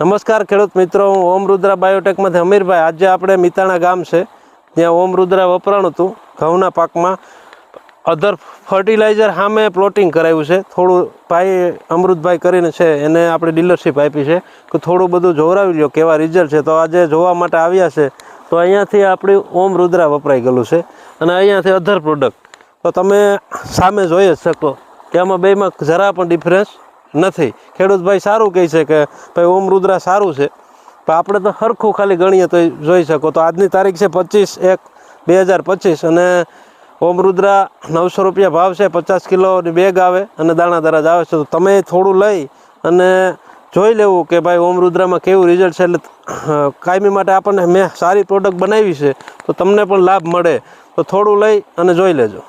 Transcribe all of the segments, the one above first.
નમસ્કાર ખેડૂત મિત્રો, હું ઓમ રુદ્રા બાયોટેકમાંથી અમીરભાઈ. આજે આપણે મિતાણા ગામ છે, ત્યાં ઓમ રુદ્રા વપરાણું હતું, ઘઉંના પાકમાં. અધર ફર્ટિલાઇઝર સામે પ્લોટિંગ કરાવ્યું છે. થોડું ભાઈ અમૃતભાઈ કરીને છે, એને આપણે ડીલરશીપ આપી છે, કે થોડું બધું જોવરાવી લો કેવા રિઝલ્ટ છે. તો આજે જોવા માટે આવ્યા છે. તો અહીંયાથી આપણી ઓમ રુદ્રા વપરાઈ ગયેલું છે, અને અહીંયાથી અધર પ્રોડક્ટ. તો તમે સામે જોઈ જ શકો કે આમાં બેમાં જરા પણ ડિફરન્સ નથી. ખેડૂતભાઈ સારું કહે છે કે ભાઈ ઓમ રુદ્રા સારું છે. પણ આપણે તો સરખું ખાલી ગણીએ તો જોઈ શકો. તો આજની તારીખ છે પચીસ એક બે હજાર પચીસ અને ઓમ રુદ્રા નવસો રૂપિયા ભાવ છે પચાસ કિલોની બેગ આવે અને દાણા દરાજ આવે છે. તો તમે થોડું લઈ અને જોઈ લેવું કે ભાઈ ઓમ રુદ્રામાં કેવું રિઝલ્ટ છે. એટલે કાયમી માટે આપણને મેં સારી પ્રોડક્ટ બનાવી છે તો તમને પણ લાભ મળે. તો થોડું લઈ અને જોઈ લેજો.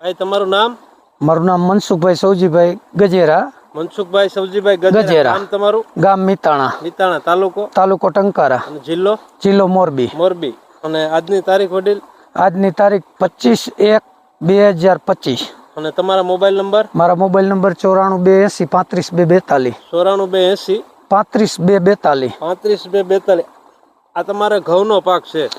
ભાઈ તમારું નામ? મારું નામ મનસુખભાઈ સૌજીભાઈ ગજેરા. મનસુખભાઈ સવજીભાઈ ગજેરા. નામ તમારું? ગામ મિતાણા. મિતાણા તાલુકો? તાલુકો ટંકારા. અને જિલ્લો? જિલ્લો મોરબી. મોરબી. અને આજની તારીખ વડીલ? આજની તારીખ પચીસ એક બે હજાર પચીસ. અને તમારા મોબાઈલ નંબર? મારા મોબાઈલ નંબર ચોરાણું બે એસી પાંત્રીસ બે બેતાલીસ. ચોરાણું બે એસી? પાંત્રીસ બે બેતાલીસ. પાંત્રીસ બે બેતાલીસ. આ તમારા ઘઉંનો પાક છે.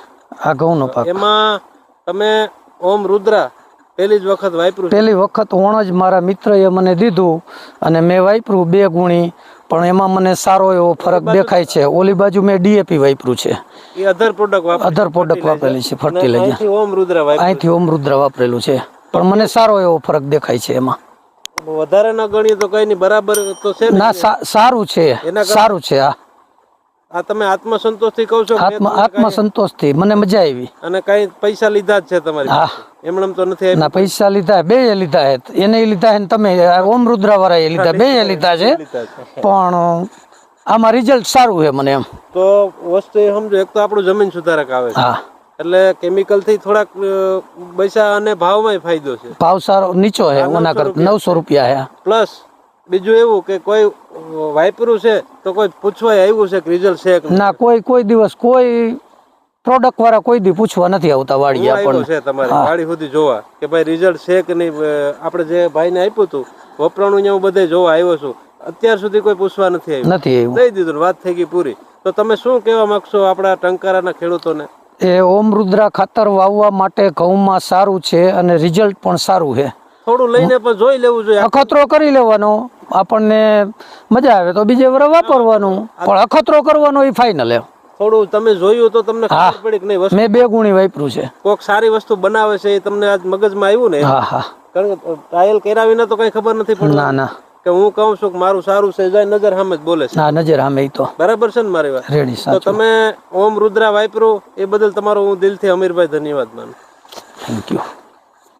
આ ઘઉંનો પાક. એમાં તમે ઓમ રુદ્રા પહેલી જ વખત વાપરું પહેલી વખત ઓણ જ મારા મિત્રએ મને દીધું અને મેં વાપર્યું બે ગુણી પણ એમાં મને સારો એવો ફરક દેખાય છે. ઓલી બાજુ મેં ડીએપી વાપર્યું છે. એ અધર પ્રોડક્ટ અધર પ્રોડક્ટ વાપરેલી છે ફર્ટિલાઇઝર ઓમ રુદ્ર અહીંથી ઓમ રુદ્ર વાપરેલું છે. પણ મને સારો એવો ફરક દેખાય છે એમાં. વધારે ના ગણીએ તો કઈ નહીં બરાબર તો છે ના સારું છે. સારું છે આ આ તમે આત્મસંતોષથી કહો છો આત્મસંતોષથી મને મજા આવી. અને કઈ પૈસા લીધા જ છે તમારી હા. એમનેમ તો નથી. ના પૈસા લીધા બે લીધા હે એને લીધા હે ને તમે ઓમ રુદ્રા વાળા એ લીધા બે લીધા છે. પણ આમાં રિઝલ્ટ સારું છે મને એમ. તો વસ્તુ એ સમજો એક તો આપણું જમીન સુધારક આવે છે. હા. એટલે કેમિકલથી થોડાક પૈસા અને ભાવમાં ફાયદો છે. ભાવ સારો નીચો છે ઓના કરતા નવસો રૂપિયા. હે. પ્લસ બીજું એવું કે કોઈ વાપર્યું છે તો કોઈ પૂછવાય આવ્યું છે કે રિઝલ્ટ છે કે ના કોઈ કોઈ દિવસ કોઈ પ્રોડક્ટ વાળા કોઈ દી પૂછવા નથી આવતા વાડી આપણને. છે તમારે વાડી સુધી જોવા કે ભાઈ રિઝલ્ટ છે કે નહીં? આપણે જે ભાઈને આપ્યું હતું વપરાણું ને હું બધે જોવા આવ્યો છું. અત્યાર સુધી કોઈ પૂછવા નથી આવ્યું. નથી આવ્યું. દઈ દીધું વાત થઈ ગઈ પૂરી. તો તમે શું કહેવા માંગશો આપણા ટંકારાના ખેડૂતોને? એ ઓમ રુદ્રા ખાતર વાવવા માટે ઘઉંમાં સારું છે અને રિઝલ્ટ પણ સારું છે. થોડું લઈને પણ જોઈ લેવું જોઈએ. અખતરો કરી લેવાનો. આપણને મજા આવે તો બીજે વર વાપરવાનું. પણ અખતરો કરવાનો એ ફાઇનલ એમ. થોડું તમે જોયું તો તમને ખબર પડી કે નહીં વસ્તુ મેં બે ગુણી વાપર્યું છે. કોક સારી વસ્તુ બનાવે છે એ તમને આજ મગજમાં આવ્યું ને? હા હા. કારણ કે ટ્રાયલ કર્યા વિના તો કઈ ખબર નથી પડતી. ના ના. કે હું કહું છું કે મારું સારું છે જાય નજર સામે જ બોલે છે. હા નજર સામે તો. બરાબર છે ને મારી વાત? રેડી તો તમે ઓમ રુદ્રા વાપરો એ બદલ તમારો હું દિલથી અમીરભાઈ ધન્યવાદ માનું. Thank you